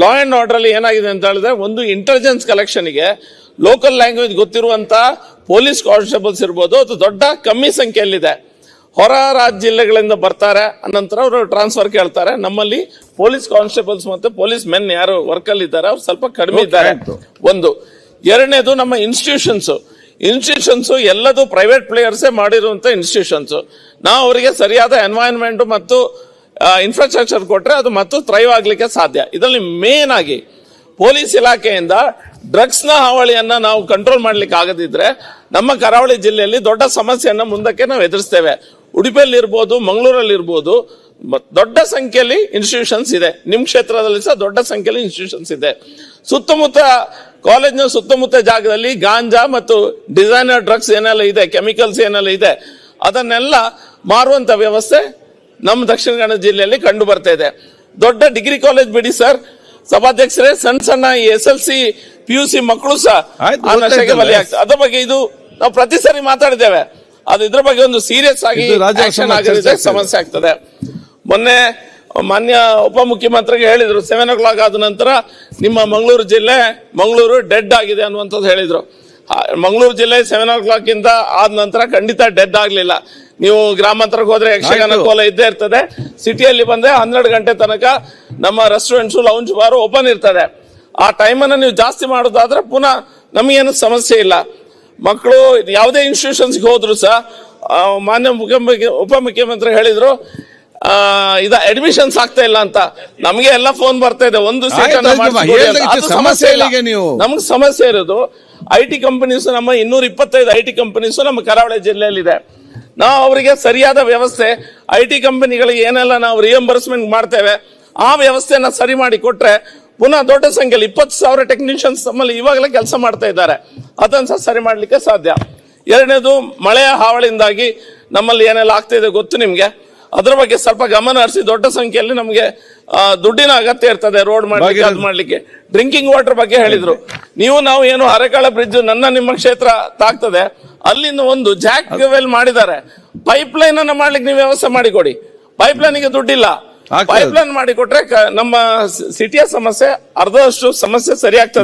Law and order ಅಲ್ಲಿ ಏನಾಗಿದೆ ಅಂತ ಹೇಳಿದ್ರೆ ಒಂದು ಇಂಟೆಲಿಜೆನ್ಸ್ ಕಲೆಕ್ಷನ್ಗೆ ಲೋಕಲ್ ಲ್ಯಾಂಗ್ವೇಜ್ ಗೊತ್ತಿರುವಂತ ಪೊಲೀಸ್ ಕಾನ್ಸ್ಟೇಬಲ್ಸ್ ಇರ್ಬೋದು ಅದು ದೊಡ್ಡ ಕಮ್ಮಿ ಸಂಖ್ಯೆಯಲ್ಲಿದೆ. ಹೊರ ರಾಜ್ಯ ಜಿಲ್ಲೆಗಳಿಂದ ಬರ್ತಾರೆ ಅನಂತರ ಅವರು ಟ್ರಾನ್ಸ್ಫರ್ ಕೇಳ್ತಾರೆ. ನಮ್ಮಲ್ಲಿ ಪೊಲೀಸ್ ಕಾನ್ಸ್ಟೇಬಲ್ಸ್ ಮತ್ತೆ ಪೊಲೀಸ್ ಮೆನ್ ಯಾರು ವರ್ಕ್ ಅಲ್ಲಿ ಇದ್ದಾರೆ ಅವ್ರು ಸ್ವಲ್ಪ ಕಡಿಮೆ ಇದ್ದಾರೆ. ಒಂದು. ಎರಡನೇದು ನಮ್ಮ ಇನ್ಸ್ಟಿಟ್ಯೂಷನ್ಸ್ ಇನ್ಸ್ಟಿಟ್ಯೂಷನ್ಸ್ ಎಲ್ಲದೂ ಪ್ರೈವೇಟ್ ಪ್ಲೇಯರ್ಸೇ ಮಾಡಿರುವಂಥ ಇನ್ಸ್ಟಿಟ್ಯೂಷನ್ಸ್ ನಾವು ಅವರಿಗೆ ಸರಿಯಾದ ಎನ್ವೈರನ್ಮೆಂಟ್ ಮತ್ತು ಇನ್ಫ್ರಾಸ್ಟ್ರಕ್ಚರ್ ಕೊಟ್ಟರೆ ಅದು ಮತ್ತು ಥ್ರೈವ್ ಆಗಲಿಕ್ಕೆ ಸಾಧ್ಯ. ಇದರಲ್ಲಿ ಮೇನ್ ಆಗಿ ಪೊಲೀಸ್ ಇಲಾಖೆಯಿಂದ ಡ್ರಗ್ಸ್ನ ಹಾವಳಿಯನ್ನ ನಾವು ಕಂಟ್ರೋಲ್ ಮಾಡ್ಲಿಕ್ಕೆ ಆಗದಿದ್ರೆ ನಮ್ಮ ಕರಾವಳಿ ಜಿಲ್ಲೆಯಲ್ಲಿ ದೊಡ್ಡ ಸಮಸ್ಯೆಯನ್ನು ಮುಂದಕ್ಕೆ ನಾವು ಎದುರಿಸ್ತೇವೆ. ಉಡುಪಿಯಲ್ಲಿ ಇರ್ಬೋದು, ಮಂಗಳೂರಲ್ಲಿ ಇರ್ಬೋದು ದೊಡ್ಡ ಸಂಖ್ಯೆಯಲ್ಲಿ ಇನ್ಸ್ಟಿಟ್ಯೂಷನ್ಸ್ ಇದೆ. ನಿಮ್ಮ ಕ್ಷೇತ್ರದಲ್ಲಿ ಸಹ ದೊಡ್ಡ ಸಂಖ್ಯೆಯಲ್ಲಿ ಇನ್ಸ್ಟಿಟ್ಯೂಷನ್ಸ್ ಇದೆ. ಸುತ್ತಮುತ್ತ ಕಾಲೇಜ್ನ ಸುತ್ತಮುತ್ತ ಜಾಗದಲ್ಲಿ ಗಾಂಜಾ ಮತ್ತು ಡಿಸೈನರ್ ಡ್ರಗ್ಸ್ ಏನೆಲ್ಲ ಇದೆ ಕೆಮಿಕಲ್ಸ್ ಏನೆಲ್ಲ ಇದೆ, ಅದನ್ನೆಲ್ಲ ಮಾರುವಂತ ವ್ಯವಸ್ಥೆ ನಮ್ಮ ದಕ್ಷಿಣ ಕನ್ನಡ ಜಿಲ್ಲೆಯಲ್ಲಿ ಕಂಡು ಬರ್ತಾ ಇದೆ. ದೊಡ್ಡ ಡಿಗ್ರಿ ಕಾಲೇಜ್ ಬಿಡಿ ಸರ್. ಸಭಾಧ್ಯಕ್ಷರೇ ಸಣ್ಣ ಸಣ್ಣ S L C P U C ಮಕ್ಕಳು ಸಹ ಆ ನಶೆಗೆ ಅದ್ರ ಬಗ್ಗೆ ಇದು ನಾವು ಪ್ರತಿ ಸಾರಿ ಮಾತಾಡಿದ್ದೇವೆ. ಅದು ಇದ್ರ ಬಗ್ಗೆ ಒಂದು ಸೀರಿಯಸ್ ಆಗಿ ಆಕ್ಷನ್ ಸಮಸ್ಯೆ ಆಗ್ತದೆ. ಸಮಸ್ಯೆ ಆಗ್ತದೆ. ಮೊನ್ನೆ ಮಾನ್ಯ ಉಪಮುಖ್ಯಮಂತ್ರಿಗೆ ಹೇಳಿದ್ರು ಸೆವೆನ್ ಓ ಕ್ಲಾಕ್ ಆದ ನಂತರ ನಿಮ್ಮ ಮಂಗಳೂರು ಜಿಲ್ಲೆ ಮಂಗಳೂರು ಡೆಡ್ ಆಗಿದೆ ಅನ್ನುವಂಥದ್ದು ಹೇಳಿದ್ರು. ಮಂಗಳೂರು ಜಿಲ್ಲೆ ಸೆವೆನ್ ಓ ಕ್ಲಾಕ್ ಇಂದ ಆದ ನಂತರ ಖಂಡಿತ ಡೆಡ್ ಆಗ್ಲಿಲ್ಲ. ನೀವು ಗ್ರಾಮಾಂತರಕ್ಕೆ ಹೋದ್ರೆ ಯಕ್ಷಗಾನ ಕೋಲ ಇದ್ದೇ ಇರ್ತದೆ. ಸಿಟಿಯಲ್ಲಿ ಬಂದ್ರೆ ಹನ್ನೆರಡು ಗಂಟೆ ತನಕ ನಮ್ಮ ರೆಸ್ಟೋರೆಂಟ್ಸ್ ಲೌಂಜ್ ಬಾರ್ ಓಪನ್ ಇರ್ತದೆ. ಆ ಟೈಮನ್ನು ನೀವು ಜಾಸ್ತಿ ಮಾಡೋದಾದ್ರೆ ಪುನಃ ನಮಗೇನು ಸಮಸ್ಯೆ ಇಲ್ಲ. ಮಕ್ಕಳು ಯಾವುದೇ ಇನ್ಸ್ಟಿಟ್ಯೂಷನ್ಸ್ಗೆ ಹೋದ್ರು ಸಹ ಮಾನ್ಯ ಮುಖ್ಯಮಂತ್ರಿ ಉಪಮುಖ್ಯಮಂತ್ರಿ ಹೇಳಿದ್ರು ಇದ ಅಡ್ಮಿಷನ್ಸ್ ಆಗ್ತಾ ಇಲ್ಲ ಅಂತ. ನಮಗೆ ಎಲ್ಲ ಫೋನ್ ಬರ್ತಾ ಇದೆ. ಒಂದು ಸಮಸ್ಯೆ ಇಲ್ಲ. ನೀವು. ನಮ್ಗೆ ಸಮಸ್ಯೆ ಇರೋದು ಐ ಟಿ ಕಂಪನೀಸ್ ನಮ್ಮ ಇನ್ನೂರ ಇಪ್ಪತ್ತೈದು ಐ ಟಿ ಕಂಪನೀಸ್ ನಮ್ಮ ಕರಾವಳಿ ಜಿಲ್ಲೆಯಲ್ಲಿದೆ. ನಾವು ಅವರಿಗೆ ಸರಿಯಾದ ವ್ಯವಸ್ಥೆ ಐ ಟಿ ಕಂಪನಿಗಳಿಗೆ ಏನೆಲ್ಲ ನಾವು ರಿಯಂಬರ್ಸ್ಮೆಂಟ್ ಮಾಡ್ತೇವೆ, ಆ ವ್ಯವಸ್ಥೆನ ಸರಿ ಮಾಡಿ ಕೊಟ್ರೆ ಪುನಃ ದೊಡ್ಡ ಸಂಖ್ಯೆಯಲ್ಲಿ ಇಪ್ಪತ್ತು ಸಾವಿರ ಟೆಕ್ನಿಷಿಯನ್ಸ್ ನಮ್ಮಲ್ಲಿ ಇವಾಗಲೇ ಕೆಲಸ ಮಾಡ್ತಾ ಇದ್ದಾರೆ. ಅದನ್ನು ಸಹ ಸರಿ ಮಾಡಲಿಕ್ಕೆ ಸಾಧ್ಯ. ಎರಡನೇದು ಮಳೆಯ ಹಾವಳಿಯಿಂದಾಗಿ ನಮ್ಮಲ್ಲಿ ಏನೆಲ್ಲ ಆಗ್ತಾ ಇದೆ ಗೊತ್ತು ನಿಮಗೆ? ಅದರ ಬಗ್ಗೆ ಸ್ವಲ್ಪ ಗಮನ ಹರಿಸಿ, ದೊಡ್ಡ ಸಂಖ್ಯೆಯಲ್ಲಿ ನಮಗೆ ದುಡ್ಡಿನ ಅಗತ್ಯ ಇರ್ತದೆ ರೋಡ್ ಮಾಡ್ಲಿಕ್ಕೆ ಅದು ಮಾಡ್ಲಿಕ್ಕೆ. ಡ್ರಿಂಕಿಂಗ್ ವಾಟರ್ ಬಗ್ಗೆ ಹೇಳಿದ್ರು. ನೀವು ನಾವು ಏನು ಅರೆಕಾಳ ಬ್ರಿಡ್ಜ್ ನನ್ನ ನಿಮ್ಮ ಕ್ಷೇತ್ರ ತಾಗ್ತದೆ ಅಲ್ಲಿಂದ ಒಂದು ಜಾಕ್ ವೆಲ್ ಮಾಡಿದ್ದಾರೆ. ಪೈಪ್ ಲೈನ್ ಅನ್ನ ಮಾಡ್ಲಿಕ್ಕೆ ನೀವು ವ್ಯವಸ್ಥೆ ಮಾಡಿಕೊಡಿ. ಪೈಪ್ ಲೈನ್ಗೆ ದುಡ್ಡಿಲ್ಲ. ಆಗ್ತದೆ. ಪೈಪ್ ಲೈನ್ ಮಾಡಿಕೊಟ್ರೆ ನಮ್ಮ ಸಿಟಿಯ ಸಮಸ್ಯೆ ಅರ್ಧದಷ್ಟು ಸಮಸ್ಯೆ ಸರಿ ಆಗ್ತದೆ